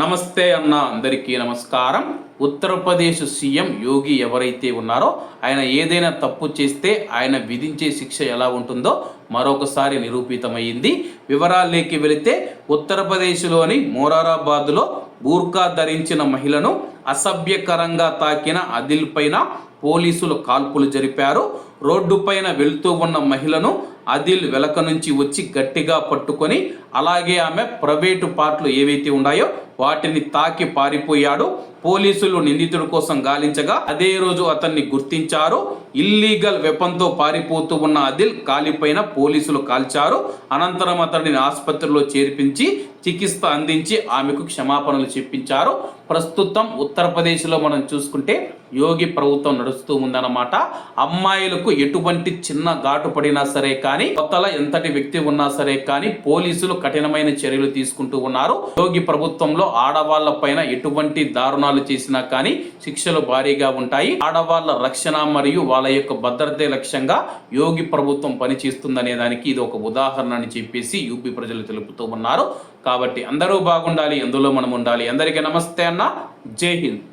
నమస్తే అన్న అందరికీ నమస్కారం. ఉత్తరప్రదేశ్ సీఎం యోగి ఎవరైతే ఉన్నారో ఆయన ఏదైనా తప్పు చేస్తే ఆయన విధించే శిక్ష ఎలా ఉంటుందో మరొకసారి నిరూపితమైంది. వివరాల్లోకి వెళితే ఉత్తరప్రదేశ్లోని మోరారాబాద్లో బూర్కా ధరించిన మహిళను అసభ్యకరంగా తాకిన అదిల్ పైన పోలీసులు కాల్పులు జరిపారు. రోడ్డుపైన వెళ్తూ ఉన్న మహిళను అదిల్ వెలక నుంచి వచ్చి గట్టిగా పట్టుకొని అలాగే ఆమె ప్రైవేటు పార్ట్లు ఏవైతే ఉన్నాయో వాటిని తాకి పారిపోయాడు. పోలీసులు నిందితుడి కోసం గాలించగా అదే రోజు అతన్ని గుర్తించారు. ఇల్లీగల్ వెపన్తో పారిపోతూ ఉన్న అదిల్ కాలిపైన పోలీసులు కాల్చారు. అనంతరం అతడిని ఆసుపత్రిలో చేర్పించి చికిత్స అందించి ఆమెకు క్షమాపణలు చెప్పించారు. ప్రస్తుతం ఉత్తరప్రదేశ్లో మనం చూసుకుంటే యోగి ప్రభుత్వం నడుస్తూ ఉందన్నమాట. అమ్మాయిలకు ఎటువంటి చిన్న ఘాటు పడినా సరే కానీ కొత్తల ఎంతటి వ్యక్తి ఉన్నా సరే కానీ పోలీసులు కఠినమైన చర్యలు తీసుకుంటూ ఉన్నారు. యోగి ప్రభుత్వంలో ఆడవాళ్ళ పైన ఎటువంటి దారుణాలు చేసినా కానీ శిక్షలు భారీగా ఉంటాయి. ఆడవాళ్ళ రక్షణ మరియు వాళ్ళ యొక్క భద్రతే లక్ష్యంగా యోగి ప్రభుత్వం పనిచేస్తుందనే దానికి ఇది ఒక ఉదాహరణ అని చెప్పేసి యూపీ ప్రజలు తెలుపుతూ ఉన్నారు. కాబట్టి అందరూ బాగుండాలి అందులో మనం ఉండాలి. అందరికీ నమస్తే అన్న. జై హింద్.